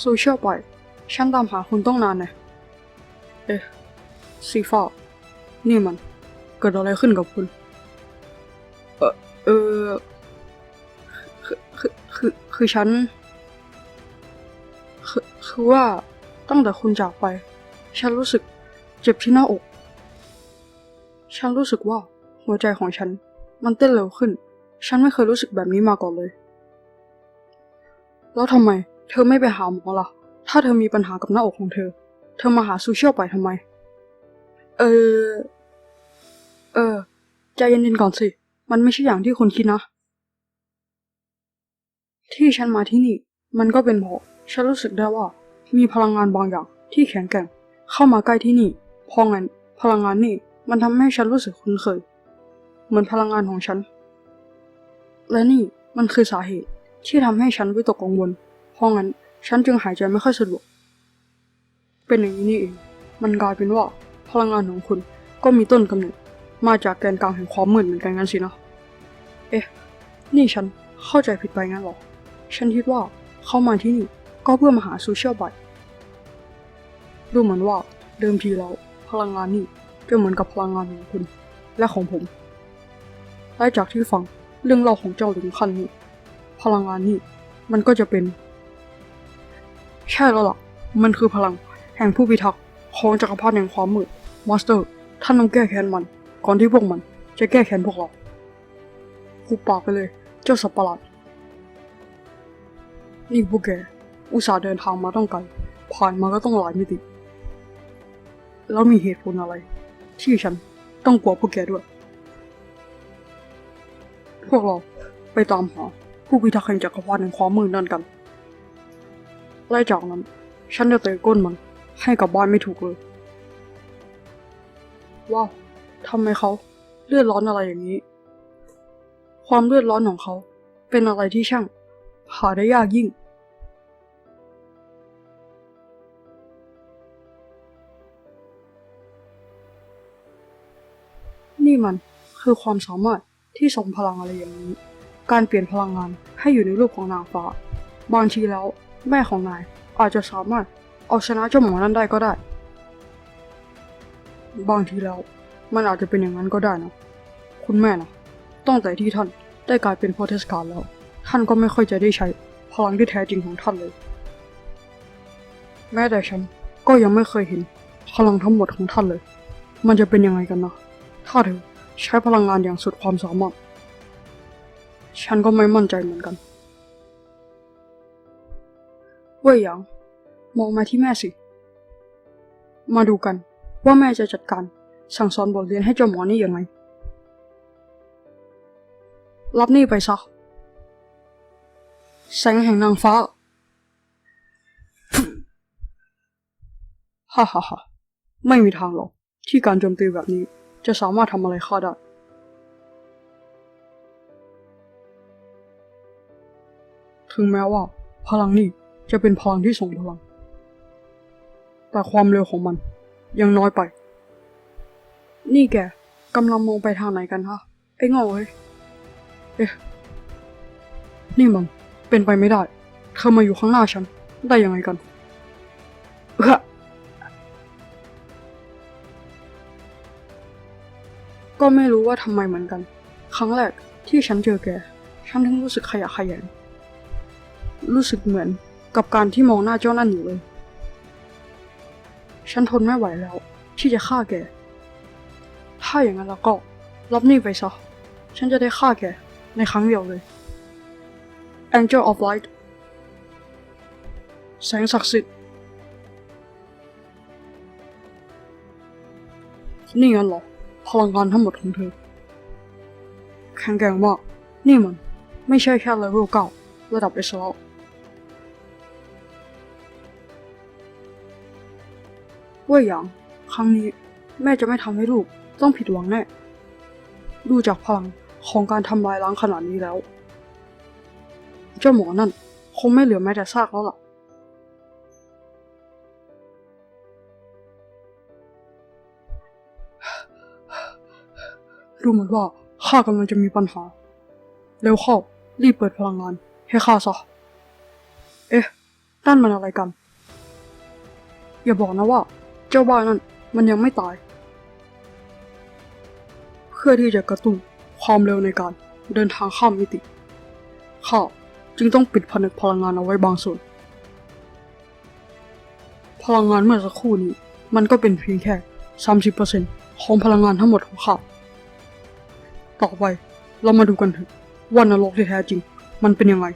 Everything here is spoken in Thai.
โซเชียลไปฉันตามหาคุณต้องนานนะเอ๊ะซีฟ้านี่มัน เกิดอะไรขึ้นกับคุณ เออเออคือคือคือคือฉัน คือคือว่าตั้งแต่คุณจากไป ฉันรู้สึกเจ็บที่หน้าอก ฉันรู้สึกว่าหัวใจของฉัน มันเต้นเร็วขึ้น ฉันไม่เคยรู้สึกแบบนี้มาก่อนเลย แล้วทำไม เธอไม่ไปหาหมอล่ะถ้าเธอมีปัญหากับหน้าอกของเธอ เธอมาหาซูเชียลไปทำไม เออ เออ ใจเย็นๆก่อนสิ มันไม่ใช่อย่างที่คุณคิดนะ ที่ฉันมาที่นี่ มันก็เป็นเพราะฉันรู้สึกได้ว่า มีพลังงานบางอย่างที่แข็งแกร่ง เข้ามาใกล้ที่นี่พราะงั้นพลังงานนี่มันทำให้ฉันรู้สึกคุ้นเคย เหมือนพลังงานของฉัน และนี่มันคือสาเหตุที่ทำให้ฉันวิตกกังวล เพราะงั้นฉันจึงหายใจไม่ค่อยสะดวก เป็นอย่างนี้นี่เอง มันกลายเป็นว่า พลังงานของคุณก็มีต้นกำเนิดมาจากแกนกลางแห่งความมืดเหมือนกันงั้นสินะ เอ๊ะ นี่ฉันเข้าใจผิดไปงั้นหรอ ฉันคิดว่าเข้ามาที่นี่ก็เพื่อมาหาโซเชียลบัตดูเหมือนว่าเดิมทีแล้วพลังงานนี่ก็เหมือนกับพลังงานของคุณ และของผมและจากที่ฟังเรื่องเล่าของเจ้าหลิงคันนี่พลังงานนี่มันก็จะเป็น ใช่แล้วล่ะ มันคือพลัง แห่งผู้พิทักษ์ของจักรพรรดิแห่งความมืดมาสเตอร์ ท่านต้องแก้แค้นมัน ก่อนที่พวกมันจะแก้แค้นพวกเราหุบปากไปเลย เจ้าสัตว์ประหลาดนี่พวกแก อุตส่าห์เดินทางมาต้องไกล ผ่านมาก็ต้องหลายมิติ แล้วมีเหตุผลอะไร ที่ฉันต้องกลัวพวกแกด้วย พวกเราไปตามหาผู้พิทักษ์แห่งจักรพรรดิแห่งความมืดนั่นกัน ไล่จากนั้น ฉันจะเตะก้นมัน ให้กลับบ้านไม่ถูกเลย ว้าวทำไมเขาเลือดร้อนอะไรอย่างนี้ ความเลือดร้อนของเขา เป็นอะไรที่ช่าง หาได้ยากยิ่ง นี่มันคือความสามารถที่ทรงพลังอะไรอย่างนี้ การเปลี่ยนพลังงานให้อยู่ในรูปของนางฟ้า บางทีแล้ว แม่ของนาย อาจจะสามารถเอาชนะเจ้าหมอนั้นได้ก็ได้ บางทีแล้วมันอาจจะเป็นอย่างนั้นก็ได้นะ คุณแม่นะตั้งแต่ที่ท่านได้กลายเป็นพอเทสการแล้ว ท่านก็ไม่ค่อยจะได้ใช้พลังที่แท้จริงของท่านเลย แม้แต่ฉันก็ยังไม่เคยเห็นพลังทั้งหมดของท่านเลย มันจะเป็นยังไงกันนะ ถ้าเธอใช้พลังงานอย่างสุดความสามารถ ฉันก็ไม่มั่นใจเหมือนกัน ว่ยหยางมองมาที่แม่สิ มาดูกัน ว่าแม่จะจัดการ สั่งสอนบทเรียนให้เจ้าหมอนี่ยังไง รับนี่ไปซะ แสงแห่งนางฟ้า ฮ่าฮ่าฮ่าไม่มีทางหรอก ที่การโจมตีแบบนี้จะสามารถทำอะไรข้าได้ถึงแม้ว่า พลังนี้ จะเป็นพลังที่ทรงพลัง แต่ความเร็วของมันยังน้อยไป นี่แกกำลังมองไปทางไหนกันฮะไอ้โง่เอ้ยเอ๊ะนี่มันเป็นไปไม่ได้ เธอมาอยู่ข้างหน้าฉัน ได้ยังไงกันเอะก็ไม่รู้ว่าทำไมเหมือนกัน ครั้งแรกที่ฉันเจอแก ฉันถึงรู้สึกขยะขยงรู้สึกเหมือน กับการที่มองหน้าเจ้านั่นอยู่เลย ฉันทนไม่ไหวแล้ว ที่จะฆ่าแก ถ้าอย่างนั้นแล้วก็รับนี่ไปซะ ฉันจะได้ฆ่าแก ในครั้งเดียวเลย Angel of Light แสงศักดิ์สิทธิ์ นี่งั้นเหรอ พลังงานทั้งหมดของเธอแข็งแกร่งมาก นี่มัน ไม่ใช่แค่เลเวลเก้าระดับเอสแล้ เว่ยหยาง ครั้งนี้ แม่จะไม่ทำให้ลูกต้องผิดหวังแน่ ดูจากพลังของการทำลายล้างขนาดนี้แล้ว เจ้าหมอนั่น คงไม่เหลือแม้แต่ซากแล้วล่ะ ดูเหมือนว่าข้ากำลังจะมีปัญหา เร็วเข้า รีบเปิดพลังงาน ให้ข้าซะ เอ๊ะนั่นมันอะไรกัน อย่าบอกนะว่า เจ้าบ้านนั่นมันยังไม่ตาย เพื่อที่จะกระตุ้นความเร็วในการเดินทางข้ามมิติ ข้าจึงต้องปิดผนึกพลังงานเอาไว้บางส่วน พลังงานเมื่อสักครู่นี้ มันก็เป็นเพียงแค่ 30%ของพลังงานทั้งหมดของข้า ต่อไปเรามาดูกันเถอะว่านรกที่แท้จริง มันเป็นยังไง